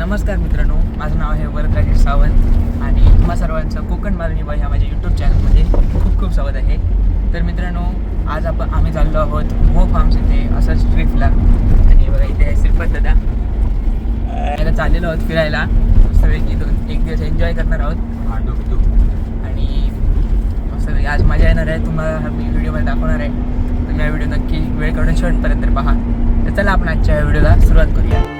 नमस्कार मित्रांनो माझं नाव आहे वरद राजेश सावंत आणि तुम्हा सर्वांचं कोकण मालणी बाई ह्या माझ्या यूट्यूब चॅनलमध्ये खूप खूप स्वागत आहे. तर मित्रांनो आज आपण आम्ही चाललो आहोत मो फार्म्स इथे असंच ट्रिपला आणि बघा इथे आहे श्रीपत दादा. याला चाललेलो आहोत फिरायला. मस्तपैकी दोन एक दिवस एन्जॉय करणार आहोत. आणि मस्तपैकी आज मजा येणार आहे. तुम्हाला हा मी व्हिडिओमध्ये दाखवणार आहे. तुम्ही हा व्हिडिओ नक्की वेळ काढून शेवटपर्यंत पहा. तर चला आपण आजच्या व्हिडिओला सुरुवात करूया.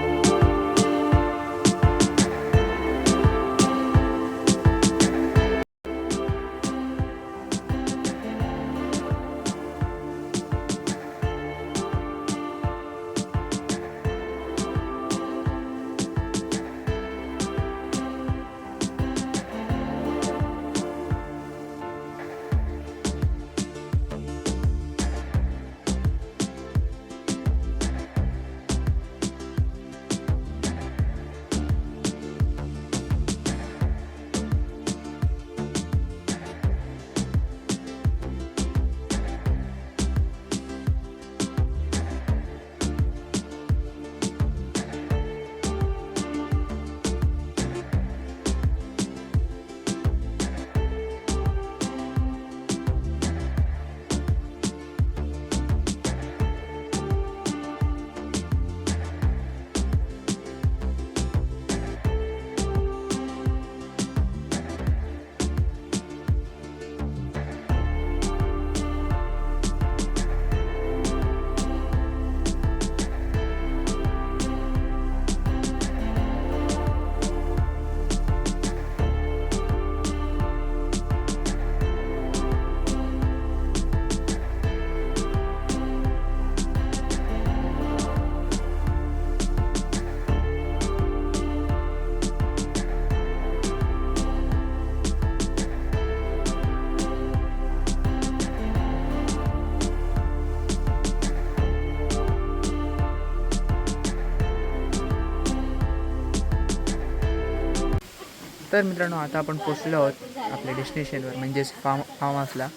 तर मित्रांनो आता आपण पोचलो आहोत आपल्या डेस्टिनेशनवर म्हणजेच फार्म फार्म हाऊसला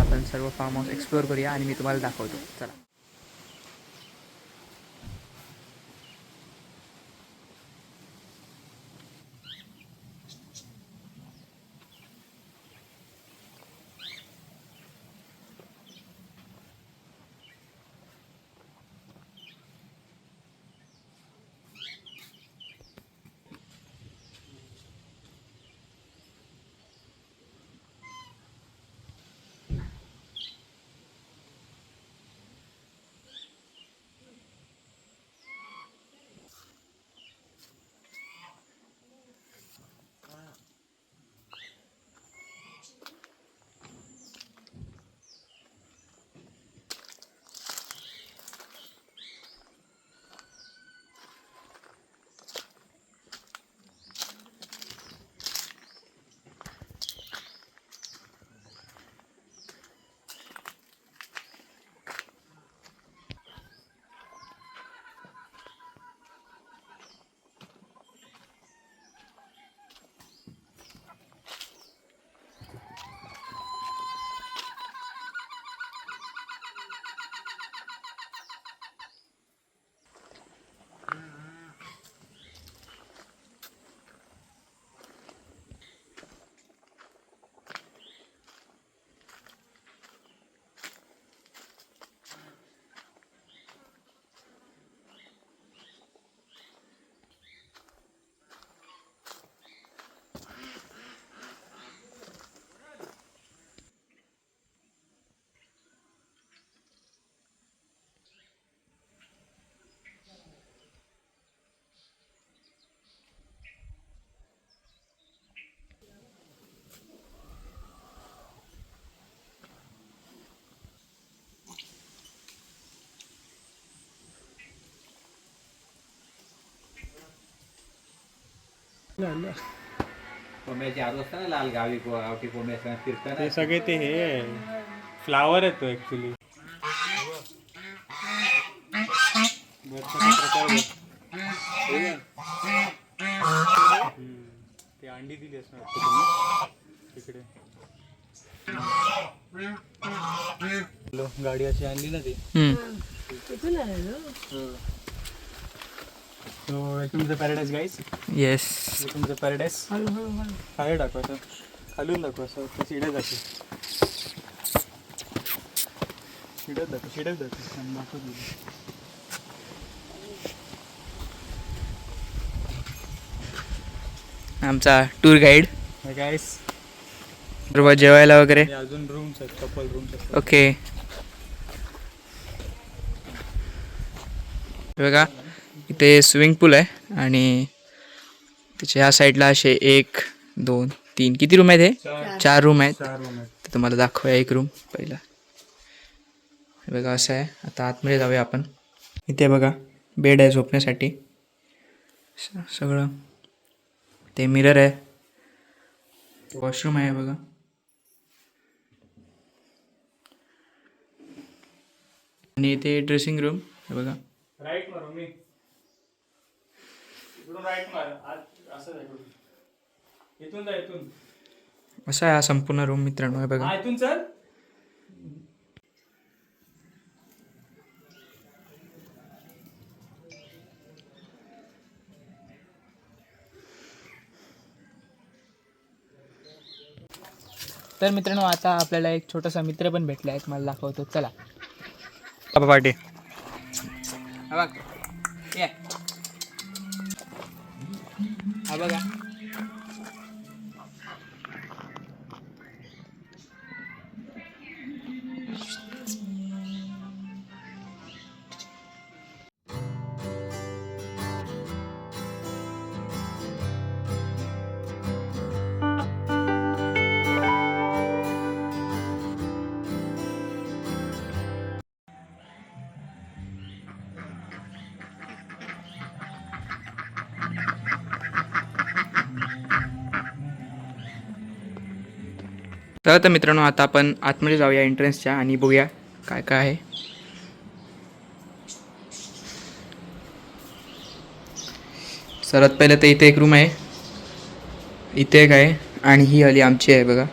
आपण सर्व फार्म हाऊस एक्सप्लोअर करूया आणि मी तुम्हाला दाखवतो. चला. कोंब्याची आरू असतं ना लाल गावी को- गावठी कोंबे असताना फिरताना. ते सगळे ते हे फ्लावर येतो ऍक्च्युली ते अंडी दिली असणार वाटतं तुम्ही. तिकडे हॅलो गाडी अशी आणली ना ती. हो. So welcome to the paradise guys yes welcome to the paradise खाली दाखवायचं खालून दाखवायचं त्या शिड्यात दाखव. शिड्यात दाखव. शिड्यात दाखव. आणि दाखव तुला. आमचा टूर गाईड गाईस बरोबर जेवायला वगैरे. अजून रूम्स आहेत कपल रूम्स आहेत. ओके बघा. इथे स्विमिंग पूल आहे आणि त्याच्या ह्या साईडला असे एक दोन तीन. किती रूम आहेत हे? चार. रूम आहेत. चार रूम आहेत. तर तुम्हाला दाखवूया एक रूम पहिला. हे बघा असं आहे. आता आतमध्ये जाऊया आपण. इथे बघा बेड आहे झोपण्यासाठी. सगळं. ते मिरर आहे. वॉशरूम आहे बघा. आणि इथे ड्रेसिंग रूम हे बघा. इकडून राईट मार आत असं जा इकडून इथून जा इथून. असा आहे हा संपूर्ण रूम मित्रांनो हे बघा. हा इथून चल. तर मित्रांनो आता आपल्याला एक छोटासा मित्र पण भेटला आहे मला दाखवतो. चला. बाबा हा बघ. हा बघा तर आता मित्रांनो आता आपण आतमध्ये जाऊया एंट्रन्सच्या आणि बघूया काय काय आहे. सर्वात पहिलं तर इथे एक रूम आहे. इथे एक आहे आणि ही आली आमची आहे बघा.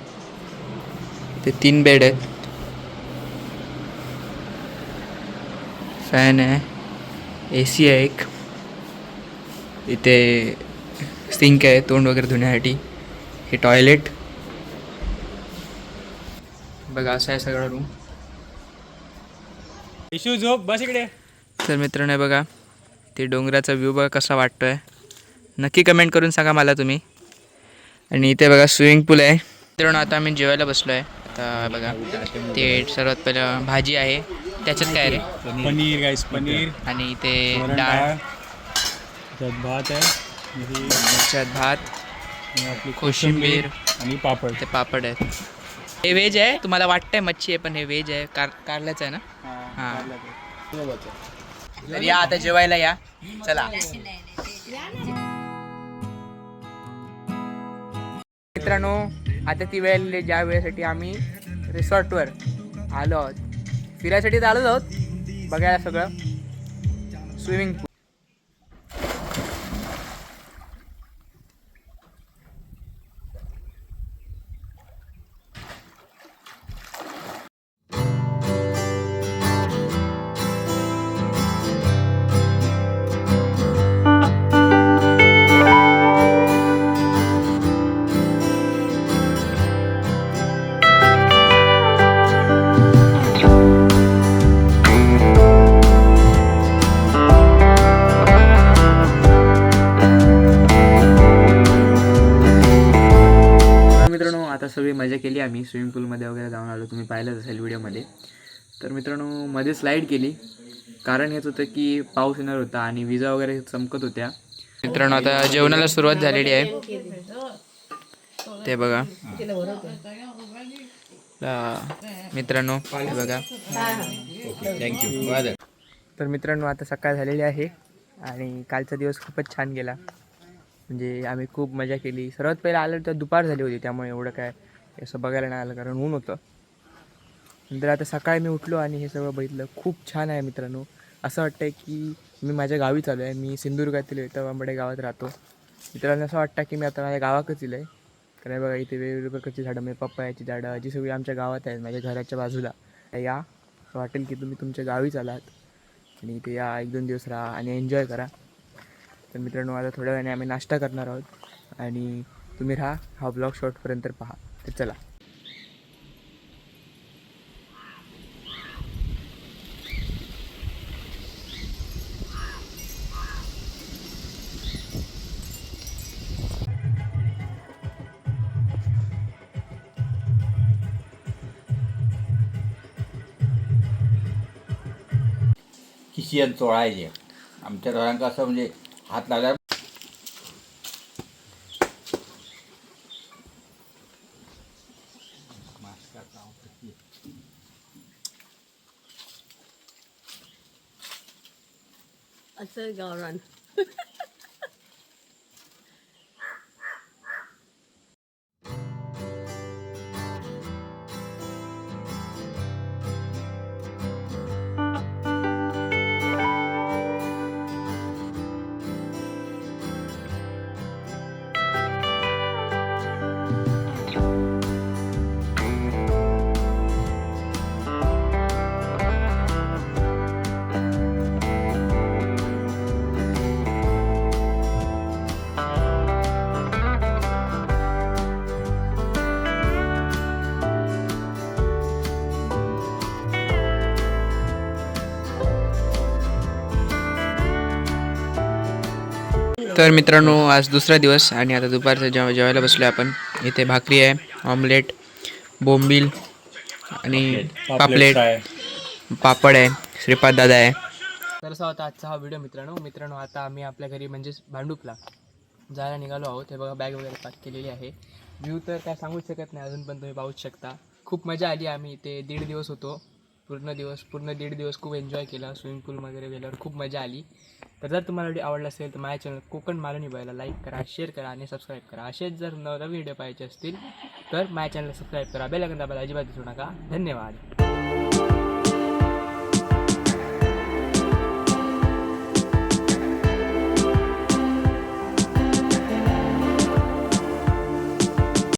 इथे तीन बेड आहेत. फॅन आहे ए सी आहे एक. इथे सिंक आहे तोंड वगैरे धुण्यासाठी. हे टॉयलेट बघा असं आहे सगळा रूम इशू झोप बस इकडे. तर मित्रांनो बघा ते डोंगराचा व्ह्यू बघा कसा वाटतो आहे नक्की कमेंट करून सांगा मला तुम्ही. आणि इथे बघा स्विमिंग पूल आहे. मित्रांनो आता आम्ही जेवायला बसलो आहे आता बघा ते सर्वात पहिलं भाजी आहे. त्याच्यात काय रे पनीर गाईस पनीर. आणि इथे डाळ. त्यात भात आहे. त्याच्यात भात आणि आपली कोशिंबीर. आणि पापड. ते पापड आहेत. हे व्हेज आहे. तुम्हाला वाटतंय मच्छी आहे पण हे व्हेज आहे. कार कारल्याचं आहे ना? हां. तर या आता जेवायला या. चला. मित्रांनो आता ती वेळ ज्या वेळेसाठी आम्ही रिसॉर्टवर आलो आहोत. फिरायसाठी तर आलोच आहोत. बघायला सगळं. स्विमिंग पूल मजा केली. आम्ही स्विमिंग पूलमध्ये वगैरे जाऊन आलो. तुम्ही पाहिलंच असेल व्हिडिओमध्ये. तर मित्रांनो मध्ये स्लाईड केली. कारण हेच होतं की पाऊस येणार होता आणि विजा वगैरे चमकत होत्या. मित्रांनो आता जेवणाला सुरुवात झालेली आहे. ते बघा. मित्रांनो बघा. थँक्यू तर मित्रांनो आता सकाळ झालेली आहे आणि कालचा दिवस खूपच छान गेला. म्हणजे आम्ही खूप मजा केली. सर्वात पहिला आलं तर दुपार झाली होती त्यामुळे एवढं काय असं बघायला नाही आलं कारण ऊन होतं. नंतर आता सकाळी मी उठलो आणि हे सगळं बघितलं. खूप छान आहे मित्रांनो. असं वाटतं की मी माझ्या गावी चालू आहे. मी सिंधुदुर्गातील वेतवांबडे गावात राहतो. मित्रांनो असं वाटतं की मी आता माझ्या गावाकच येईल आहे कारण बघा इथे वेगवेगळ्या प्रकारची झाडं म्हणजे पप्पायाची झाडं जी सगळी आमच्या गावात आहेत माझ्या घराच्या बाजूला. या. असं वाटेल की तुम्ही तुमच्या गावीच आलात आणि इथे या. एक दोन दिवस राहा आणि एन्जॉय करा. तर मित्रांनो आता थोड्या वेळाने आम्ही नाश्ता करणार आहोत. आणि तुम्ही राहा. हा ब्लॉग शॉर्टपर्यंत पहा. तर चला. किशियन चोळायचे आमच्या घरांका असं म्हणजे हात लागल्यावर असं गावरान तर मित्रांनो आज दुसरा दिवस आणि आता दुपारचं जेव जेवायला बसलो आपण. इथे भाकरी आहे ऑमलेट बोंबील आणि पापलेट. पापड आहे श्रीपाद दादा आहे. तर असा होता आजचा हा व्हिडिओ मित्रांनो. मित्रांनो आता आम्ही आपल्या घरी म्हणजेच भांडूपला जायला निघालो आहोत. हे बघा बॅग वगैरे पॅक केलेली आहे. व्ह्यू तर काय सांगूच शकत नाही अजून पण तुम्ही पाहूच शकता. खूप मजा आली. आम्ही इथे दीड दिवस होतो. पूर्ण दिवस पूर्ण दीड दिवस खूप एन्जॉय केला. स्विमिंग पूल वगैरे गेल्यावर खूप मजा आली. तर जर तुम्हाला व्हिडिओ आवडला असेल तर माझ्या चॅनल कोकण मालवणी बघायला लाईक करा शेअर करा आणि सबस्क्राईब करा. असेच जर नवीन व्हिडिओ पाहिजे असतील तर माझ्या चॅनलला सबस्क्राईब करा. बेल दाबायला अजिबात दिसू नका. धन्यवाद.